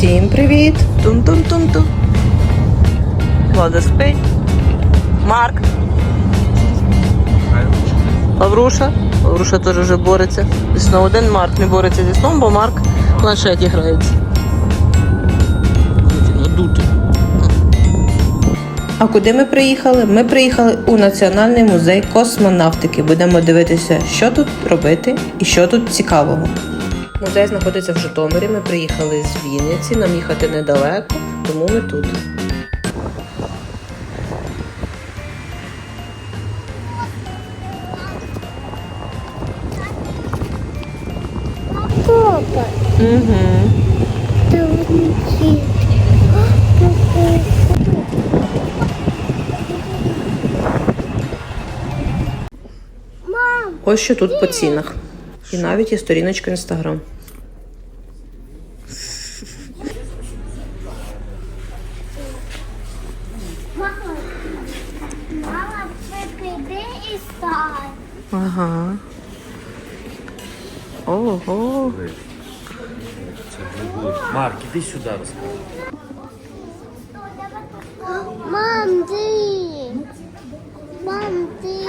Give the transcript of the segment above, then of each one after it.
Всім привіт! Тун-тун-тун-тун. Влада спить. Марк. Лавруша. Лавруша теж вже бореться. Зі сном один Марк не бореться зі сном, бо Марк в планшеті грається. Надути. А куди ми приїхали? Ми приїхали у Національний музей космонавтики. Будемо дивитися, що тут робити і що тут цікавого. Музей знаходиться в Житомирі. Ми приїхали з Вінниці, нам їхати недалеко, тому ми тут. Папа, Угу. Ось що тут по цінах. І навіть є сторіночка інстаграм. мама, прикиди і стань. Ага. Ого. Марк, іди сюди розкажи. Мам, ти. Мам, ти.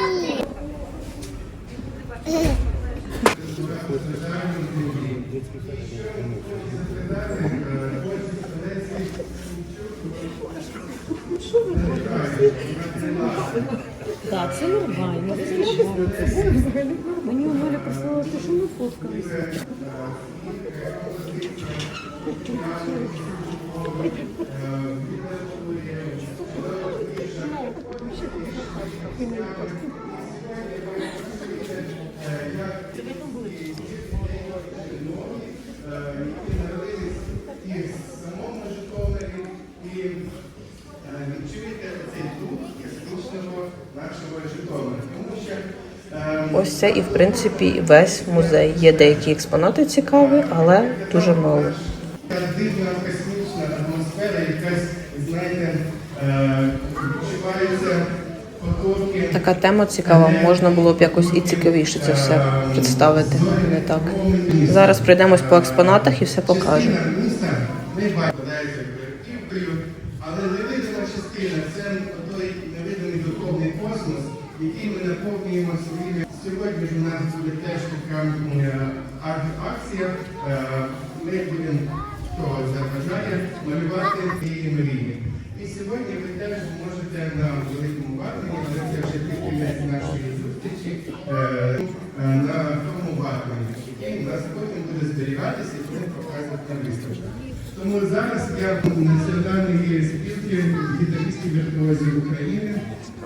Так, це нормально, Мені у мене прислали, що ми фоткалися. відчуєте цей Ось це і в принципі весь музей. Є деякі експонати цікаві, але дуже мало. дивна космічна атмосфера, якась, знаєте, е, відчуваються потоки. Така тема цікава, можна було б якось і цікавіше це все представити. Не так. Зараз пройдемось по експонатах і все бачиться але невидима частина це той невидимий духовний космос, який ми наповнюємо своїми. Сьогодні ж у нас буде теж така е, ак- акція. Е, Ми будемо, хто забажає, малювати її мрії. І сьогодні ви теж можете на великому ватмані, але це вже під кінець нашої зустрічі, е, е, на тому ватмані, який у нас потім буде зберігатися і показувати на виставку. Тому зараз я національної спілки гітаристів віртуозів України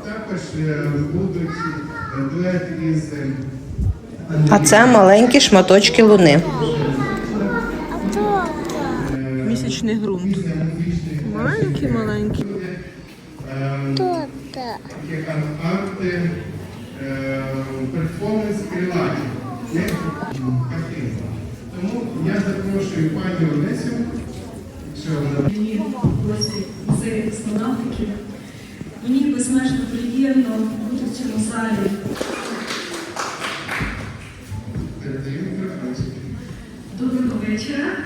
також е, будуть е, дует із е, А це маленькі шматочки луни. Місячний ґрунт. Арти, е, перформанс крилаті, я запрошую пані Олесю, Мені гості музею космонавтики. Мені безмежно приємно бути в цьому залі. Доброго вечора.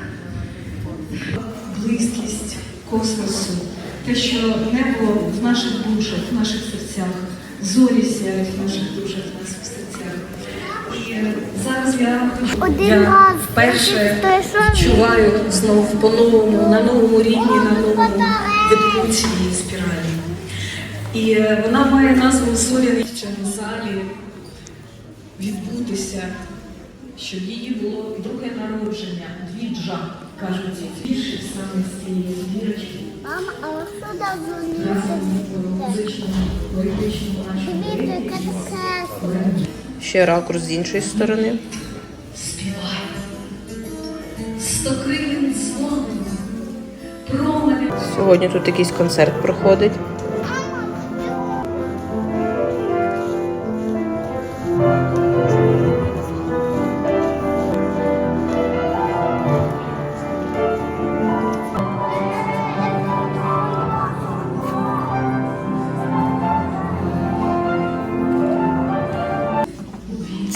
Близькість космосу, те, що небо в наших душах, в наших серцях, зорі сяють в наших душах, в наших серцях. Зараз я, Один я раз вперше відчуваю знову по-новому, на новому рівні, на новому витку цієї спіралі. І е, вона має назву Зоряний в залі відбутися, щоб її було друге народження, двіджа, кажуть, більше саме з цієї збірочки. Мама, а ось сюди Разом зуніться. в музичному, поетичному нашому Ще ракурс з іншої сторони. променем Сьогодні тут якийсь концерт проходить.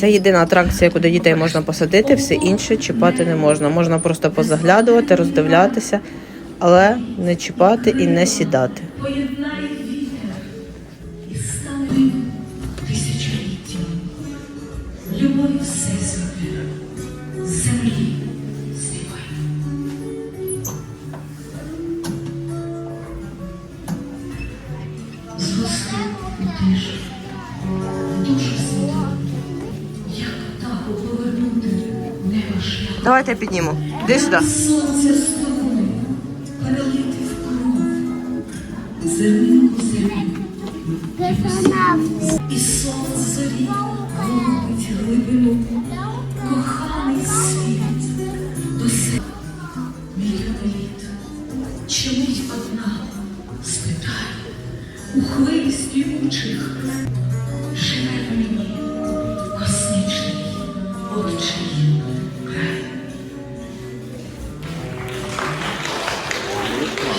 Це єдина атракція, куди дітей можна посадити, все інше чіпати не можна. Можна просто позаглядувати, роздивлятися, але не чіпати і не сідати. Давайте я підніму. Іди сюди. Сонце з тобою перелити в кров, зернинку. Космонавт. І сонце зорі робить глибину,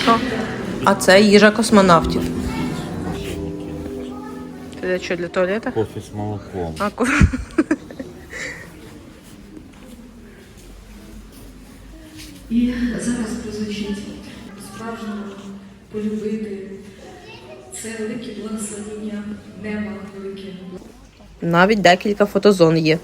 Що? А це їжа космонавтів. Це для що, для туалету? Кофе с молоком. А, ко- І зараз прозвучить справжньо полюбити. Це велике благословення неба велике. Навіть декілька фотозон є.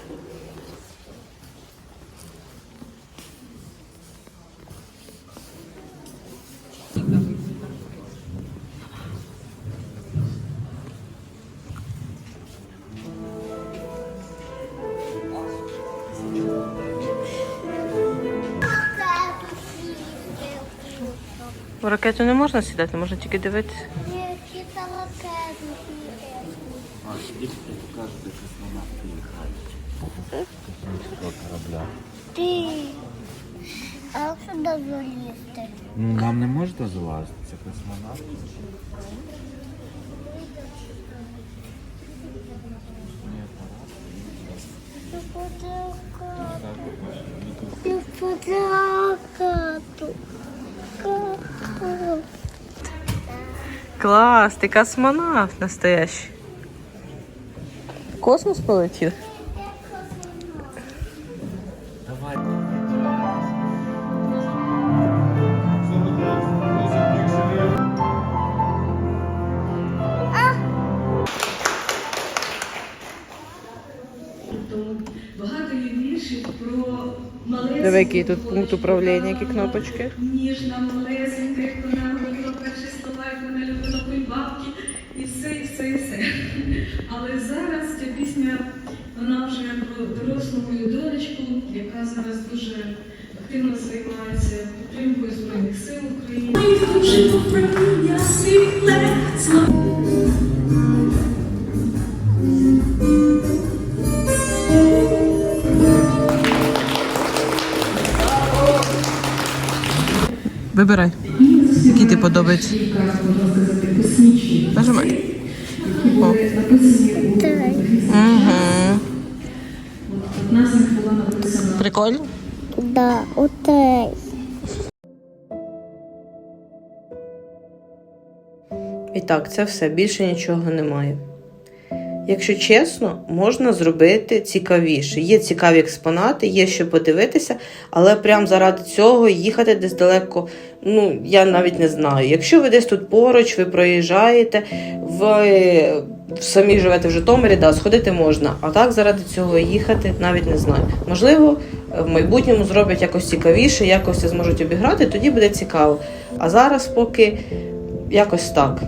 В ракету не можна сідати, можна тільки дивитися. Та ракети. А, сидите, покажете, как космонавты летают. Космического корабля. Ти. А як сюди залізти? Ну, нам не можете залазити, це космонавт. Ти фотоапарату. Клас, ти космонавт настоящий. В Космос полетів? Давай. Диви, який тут пункт управління, які кнопочки. Ніжна, малесенька, як вона все, і все, і все. Але зараз ця пісня, вона вже про дорослу мою донечку, яка зараз дуже активно займається підтримкою Збройних сил України. Вибирай. Який ти подобається? Нажимай. О. Угу. Прикольно? Да, отей. І так, це все, більше нічого немає. Якщо чесно, можна зробити цікавіше. Є цікаві експонати, є що подивитися, але прям заради цього їхати десь далеко, ну я навіть не знаю. Якщо ви десь тут поруч, ви проїжджаєте, ви самі живете в Житомирі, да, сходити можна. А так заради цього їхати навіть не знаю. Можливо, в майбутньому зроблять якось цікавіше, якось це зможуть обіграти, тоді буде цікаво. А зараз поки якось так.